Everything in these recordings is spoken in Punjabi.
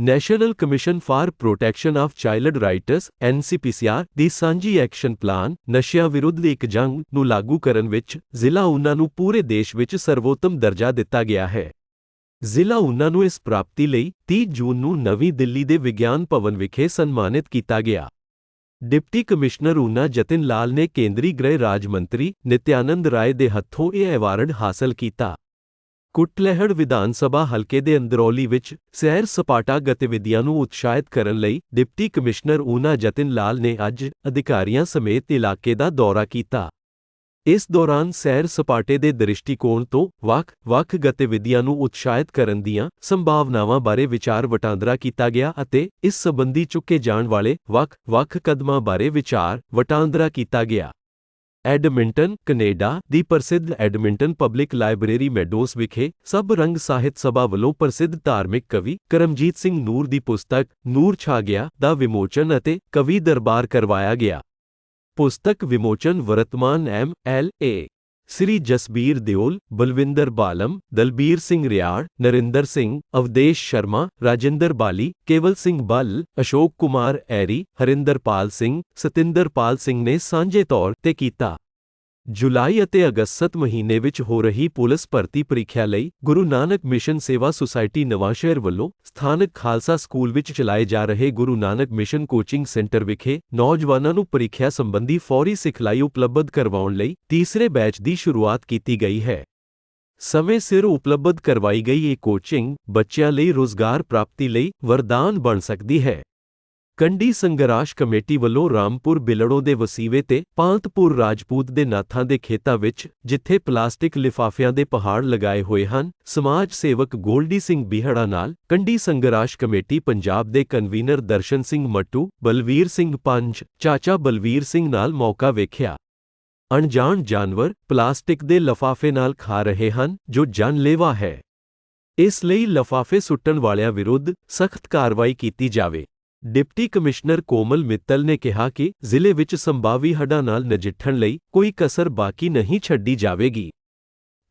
National commission for protection of child rights NCPCR ਦੀ ਸਾਂਝੀ ਐਕਸ਼ਨ ਪਲਾਨ ਨਸ਼ਿਆਂ ਵਿਰੁੱਧ ਇੱਕ ਜੰਗ ਨੂੰ ਲਾਗੂ ਕਰਨ ਵਿੱਚ ਜ਼ਿਲ੍ਹਾ ਉਨਾ ਨੂੰ ਪੂਰੇ ਦੇਸ਼ ਵਿੱਚ ਸਰਵੋਤਮ ਦਰਜਾ ਦਿੱਤਾ ਗਿਆ ਹੈ। ਜ਼ਿਲ੍ਹਾ ਉਨਾ ਨੂੰ ਇਸ ਪ੍ਰਾਪਤੀ ਲਈ 30 ਜੂਨ ਨੂੰ ਨਵੀਂ ਦਿੱਲੀ ਦੇ ਵਿਗਿਆਨ ਭਵਨ ਵਿਖੇ ਸਨਮਾਨਿਤ ਕੀਤਾ ਗਿਆ। ਡਿਪਟੀ ਕਮਿਸ਼ਨਰ ਊਨਾ ਜਤਿਨ ਲਾਲ ਨੇ ਕੇਂਦਰੀ ਗ੍ਰਹਿ ਰਾਜ ਮੰਤਰੀ ਨਿਤਿਆਨੰਦ ਰਾਏ ਦੇ ਹੱਥੋਂ ਇਹ ਐਵਾਰਡ ਹਾਸਲ ਕੀਤਾ। ਕੁੱਟਲਹਿੜ ਵਿਧਾਨ ਸਭਾ ਹਲਕੇ ਦੇ ਅੰਦਰੌਲੀ ਵਿੱਚ ਸੈਰ ਸਪਾਟਾ ਗਤੀਵਿਧੀਆਂ ਨੂੰ ਉਤਸ਼ਾਹਿਤ ਕਰਨ ਲਈ ਡਿਪਟੀ ਕਮਿਸ਼ਨਰ ਊਨਾ ਜਤਿਨ ਲਾਲ ਨੇ ਅੱਜ ਅਧਿਕਾਰੀਆਂ ਸਮੇਤ ਇਲਾਕੇ ਦਾ ਦੌਰਾ ਕੀਤਾ। ਇਸ ਦੌਰਾਨ ਸੈਰ ਸਪਾਟੇ ਦੇ ਦ੍ਰਿਸ਼ਟੀਕੋਣ ਤੋਂ ਵੱਖ-ਵੱਖ ਗਤੀਵਿਧੀਆਂ ਨੂੰ ਉਤਸ਼ਾਹਿਤ ਕਰਨ ਦੀਆਂ ਸੰਭਾਵਨਾਵਾਂ ਬਾਰੇ ਵਿਚਾਰ ਵਟਾਂਦਰਾ ਕੀਤਾ ਗਿਆ ਅਤੇ ਇਸ ਸੰਬੰਧੀ ਚੁੱਕੇ ਜਾਣ ਵਾਲੇ ਵੱਖ-ਵੱਖ ਕਦਮਾਂ ਬਾਰੇ ਵਿਚਾਰ ਵਟਾਂਦਰਾ ਕੀਤਾ ਗਿਆ। ਐਡਮਿੰਟਨ, ਕੈਨੇਡਾ ਦੀ ਪ੍ਰਸਿੱਧ ਐਡਮਿੰਟਨ ਪਬਲਿਕ ਲਾਇਬ੍ਰੇਰੀ ਮੈਡੋਸ ਵਿਖੇ ਸਭ ਰੰਗ ਸਾਹਿਤ ਸਭਾ ਵੱਲੋਂ ਪ੍ਰਸਿੱਧ ਧਾਰਮਿਕ ਕਵੀ ਕਰਮਜੀਤ ਸਿੰਘ ਨੂਰ ਦੀ ਪੁਸਤਕ ਨੂਰ ਛਾ ਗਿਆ ਦਾ ਵਿਮੋਚਨ ਅਤੇ ਕਵੀ ਦਰਬਾਰ ਕਰਵਾਇਆ ਗਿਆ। ਪੁਸਤਕ ਵਿਮੋਚਨ ਵਰਤਮਾਨ M L A. Shri Jasbir Deol, Balwinder Balam, Dalbir Singh Riar, Narinder Singh, Avdesh Sharma, Rajinder Bali, Kewal Singh ਬੱਲ, ਅਸ਼ੋਕ ਕੁਮਾਰ ਐਰੀ, ਹਰਿੰਦਰਪਾਲ ਸਿੰਘ, ਸਤਿੰਦਰਪਾਲ ਸਿੰਘ ਨੇ ਸਾਂਝੇ ਤੌਰ ਤੇ ਕੀਤਾ। ਜੁਲਾਈ ਅਤੇ ਅਗਸਤ ਮਹੀਨੇ ਵਿੱਚ ਹੋ ਰਹੀ ਪੁਲਿਸ ਭਰਤੀ ਪ੍ਰੀਖਿਆ ਲਈ ਗੁਰੂ ਨਾਨਕ ਮਿਸ਼ਨ ਸੇਵਾ ਸੁਸਾਇਟੀ ਨਵਾਂਸ਼ਹਿਰ ਵੱਲੋਂ ਸਥਾਨਕ ਖਾਲਸਾ ਸਕੂਲ ਵਿੱਚ ਚਲਾਏ ਜਾ ਰਹੇ Guru Nanak mission coaching centre ਵਿਖੇ ਨੌਜਵਾਨਾਂ ਨੂੰ ਪ੍ਰੀਖਿਆ ਸੰਬੰਧੀ ਫੌਰੀ ਸਿਖਲਾਈ ਉਪਲਬਧ ਕਰਵਾਉਣ ਲਈ ਤੀਸਰੇ ਬੈਚ ਦੀ ਸ਼ੁਰੂਆਤ ਕੀਤੀ ਗਈ ਹੈ। ਸਮੇਂ ਸਿਰ ਉਪਲਬਧ ਕਰਵਾਈ ਗਈ ਇਹ ਕੋਚਿੰਗ ਬੱਚਿਆਂ ਲਈ ਰੋਜ਼ਗਾਰ ਪ੍ਰਾਪਤੀ ਲਈ ਵਰਦਾਨ ਬਣ ਸਕਦੀ ਹੈ। ਕੰਡੀ ਸੰਗਰਾਸ਼ ਕਮੇਟੀ ਵੱਲੋਂ ਰਾਮਪੁਰ ਬਿਲੜੋਂ ਦੇ ਵਸੀਵੇ ਤੇ ਪਾਂਤਪੁਰ ਰਾਜਪੂਤ ਦੇ ਨਾਥਾਂ ਦੇ ਖੇਤਾਂ ਵਿੱਚ, ਜਿੱਥੇ ਪਲਾਸਟਿਕ ਲਿਫਾਫਿਆਂ ਦੇ ਪਹਾੜ ਲਗਾਏ ਹੋਏ ਹਨ, ਸਮਾਜ ਸੇਵਕ ਗੋਲਡੀ ਸਿੰਘ ਬਿਹੜਾ ਨਾਲ ਕੰਡੀ ਸੰਗਰਾਸ਼ ਕਮੇਟੀ ਪੰਜਾਬ ਦੇ ਕਨਵੀਨਰ ਦਰਸ਼ਨ ਸਿੰਘ ਮੱਟੂ, ਬਲਵੀਰ ਸਿੰਘ ਪੰਜ, ਚਾਚਾ ਬਲਵੀਰ ਸਿੰਘ ਨਾਲ ਮੌਕਾ ਵੇਖਿਆ। ਅਣਜਾਣ ਜਾਨਵਰ ਪਲਾਸਟਿਕ ਦੇ ਲਫਾਫੇ ਨਾਲ ਖਾ ਰਹੇ ਹਨ, ਜੋ ਜਾਨਲੇਵਾ ਹੈ। ਇਸ ਲਈ ਲਫਾਫੇ ਸੁੱਟਣ ਵਾਲਿਆਂ ਵਿਰੁੱਧ ਸਖਤ ਕਾਰਵਾਈ ਕੀਤੀ ਜਾਵੇ। ਡਿਪਟੀ ਕਮਿਸ਼ਨਰ ਕੋਮਲ ਮਿੱਤਲ ਨੇ ਕਿਹਾ ਕਿ ਜ਼ਿਲ੍ਹੇ ਵਿੱਚ ਸੰਭਾਵੀ ਹੜ੍ਹਾਂ ਨਾਲ ਨਜਿੱਠਣ ਲਈ ਕੋਈ ਕਸਰ ਬਾਕੀ ਨਹੀਂ ਛੱਡੀ ਜਾਵੇਗੀ।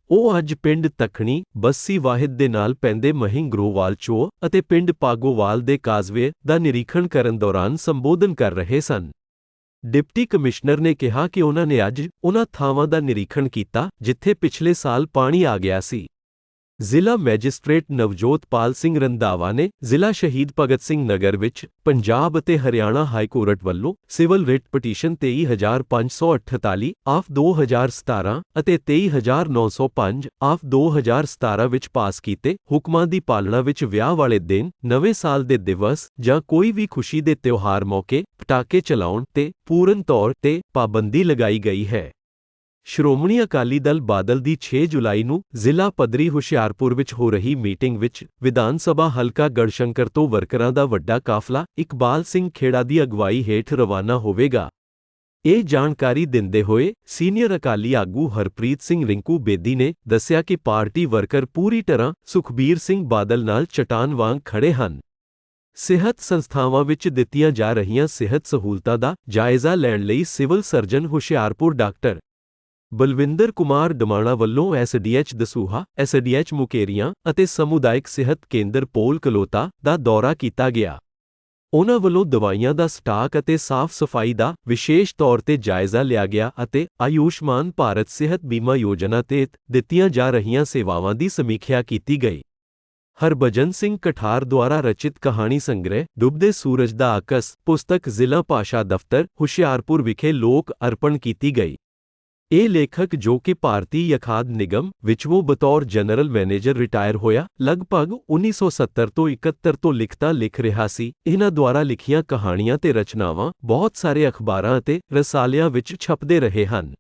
ਉਹ ਅੱਜ ਪਿੰਡ ਤਖਣੀ, ਬੱਸੀ ਵਾਹਿਦ ਦੇ ਨਾਲ ਪੈਂਦੇ ਮਹਿੰਗਰੋਵਾਲ ਚੋ ਅਤੇ ਪਿੰਡ ਪਾਗੋਵਾਲ ਦੇ ਕਾਜ਼ਵੇ ਦਾ ਨਿਰੀਖਣ ਕਰਨ ਦੌਰਾਨ ਸੰਬੋਧਨ ਕਰ ਰਹੇ ਸਨ। ਡਿਪਟੀ ਕਮਿਸ਼ਨਰ ਨੇ ਕਿਹਾ ਕਿ ਉਹਨਾਂ ਨੇ ਅੱਜ ਉਹਨਾਂ ਥਾਵਾਂ ਦਾ ਨਿਰੀਖਣ ਕੀਤਾ, ਜਿੱਥੇ ਪਿਛਲੇ ਸਾਲ ਪਾਣੀ ਆ ਗਿਆ ਸੀ। ਜ਼ਿਲ੍ਹਾ ਮੈਜਿਸਟ੍ਰੇਟ ਨਵਜੋਤਪਾਲ ਸਿੰਘ ਰੰਧਾਵਾ ਨੇ ਜ਼ਿਲ੍ਹਾ ਸ਼ਹੀਦ ਭਗਤ ਸਿੰਘ ਨਗਰ ਵਿੱਚ ਪੰਜਾਬ ਅਤੇ ਹਰਿਆਣਾ ਹਾਈ ਕੋਰਟ ਵੱਲੋਂ ਸਿਵਲ ਰਿਟ ਪਟੀਸ਼ਨ 23548 ਆਫ 2017 ਅਤੇ 23905 ਆਫ 2017 ਵਿੱਚ ਪਾਸ ਕੀਤੇ ਹੁਕਮਾਂ ਦੀ ਪਾਲਣਾ ਵਿੱਚ ਵਿਆਹ ਵਾਲੇ ਦਿਨ, ਨਵੇਂ ਸਾਲ ਦੇ ਦਿਵਸ ਜਾਂ ਕੋਈ ਵੀ ਖੁਸ਼ੀ ਦੇ ਤਿਉਹਾਰ ਮੌਕੇ ਪਟਾਕੇ ਚਲਾਉਣ ਤੇ ਪੂਰਨ ਤੌਰ ਤੇ ਪਾਬੰਦੀ ਲਗਾਈ ਗਈ ਹੈ। ਸ਼੍ਰੋਮਣੀ ਅਕਾਲੀ ਦਲ ਬਾਦਲ ਦੀ 6 ਜੁਲਾਈ ਨੂੰ ਜ਼ਿਲ੍ਹਾ ਪੱਧਰੀ ਹੁਸ਼ਿਆਰਪੁਰ ਵਿੱਚ ਹੋ ਰਹੀ ਮੀਟਿੰਗ ਵਿੱਚ ਵਿਧਾਨ ਸਭਾ ਹਲਕਾ ਗੜਸ਼ੰਕਰ ਤੋਂ ਵਰਕਰਾਂ ਦਾ ਵੱਡਾ ਕਾਫਲਾ ਇਕਬਾਲ ਸਿੰਘ ਖੇੜਾ ਦੀ ਅਗਵਾਈ ਹੇਠ ਰਵਾਨਾ ਹੋਵੇਗਾ। ਇਹ ਜਾਣਕਾਰੀ ਦਿੰਦੇ ਹੋਏ ਸੀਨੀਅਰ ਅਕਾਲੀ ਆਗੂ ਹਰਪ੍ਰੀਤ ਸਿੰਘ ਰਿੰਕੂ ਬੇਦੀ ਨੇ ਦੱਸਿਆ ਕਿ ਪਾਰਟੀ ਵਰਕਰ ਪੂਰੀ ਤਰ੍ਹਾਂ ਸੁਖਬੀਰ ਸਿੰਘ ਬਾਦਲ ਨਾਲ ਚਟਾਨ ਵਾਂਗ ਖੜੇ ਹਨ। ਸਿਹਤ ਸੰਸਥਾਵਾਂ ਵਿੱਚ ਦਿੱਤੀਆਂ ਜਾ ਰਹੀਆਂ ਸਿਹਤ ਸਹੂਲਤਾਂ ਦਾ ਜਾਇਜ਼ਾ ਲੈਣ ਲਈ civil surgeon Hoshiarpur doctor Balwinder Kumar Damana ਵੱਲੋਂ ਐਸਡੀਐਚ ਦਸੂਹਾ ਐਸਡੀਐਚ ਮੁਕੇਰੀਆਂ ਅਤੇ ਸਮੁਦਾਇਕ ਸਿਹਤ ਕੇਂਦਰ ਪੋਲ ਕਲੋਤਾ ਦਾ ਦੌਰਾ ਕੀਤਾ ਗਿਆ। ਉਹਨਾਂ ਵੱਲੋਂ ਦਵਾਈਆਂ ਦਾ ਸਟਾਕ ਅਤੇ ਸਾਫ਼ ਸਫ਼ਾਈ ਦਾ ਵਿਸ਼ੇਸ਼ ਤੌਰ ਤੇ ਜਾਇਜ਼ਾ ਲਿਆ ਗਿਆ ਅਤੇ ਆਯੁਸ਼ਮਾਨ ਭਾਰਤ ਸਿਹਤ ਬੀਮਾ ਯੋਜਨਾ ਤਹਿਤ ਦਿੱਤੀਆਂ ਜਾ ਰਹੀਆਂ ਸੇਵਾਵਾਂ ਦੀ ਸਮੀਖਿਆ ਕੀਤੀ ਗਈ। ਹਰਭਜਨ ਸਿੰਘ ਕਠਾਰ ਦੁਆਰਾ ਰਚਿਤ ਕਹਾਣੀ ਸੰਗ੍ਰਹਿ, ਡੁੱਬਦੇ ਸੂਰਜ ਦਾ ਆਕਸ, ਪੁਸਤਕ ਜ਼ਿਲ੍ਹਾ ਭਾਸ਼ਾ ਦਫ਼ਤਰ, ਹੁਸ਼ਿਆਰਪੁਰ ਵਿਖੇ ਲੋਕ ਅਰਪਣ ਕੀਤੀ ਗਈ। ਇਹ ਲੇਖਕ ਜੋ ਕਿ ਭਾਰਤੀ ਯਖਾਦ ਨਿਗਮ ਵਿੱਚ ਉਹ ਬਤੌਰ ਜਨਰਲ ਮੈਨੇਜਰ ਰਿਟਾਇਰ ਹੋਇਆ, ਲਗਭਗ 1970 ਤੋਂ 71 ਤੋਂ ਲਿਖਤਾ ਲਿਖ ਰਿਹਾ ਸੀ। ਇਹਨਾਂ ਦੁਆਰਾ ਲਿਖੀਆਂ ਕਹਾਣੀਆਂ ਤੇ ਰਚਨਾਵਾਂ ਬਹੁਤ ਸਾਰੇ ਅਖਬਾਰਾਂ ਅਤੇ ਰਸਾਲਿਆਂ ਵਿੱਚ ਛਪਦੇ ਰਹੇ ਹਨ।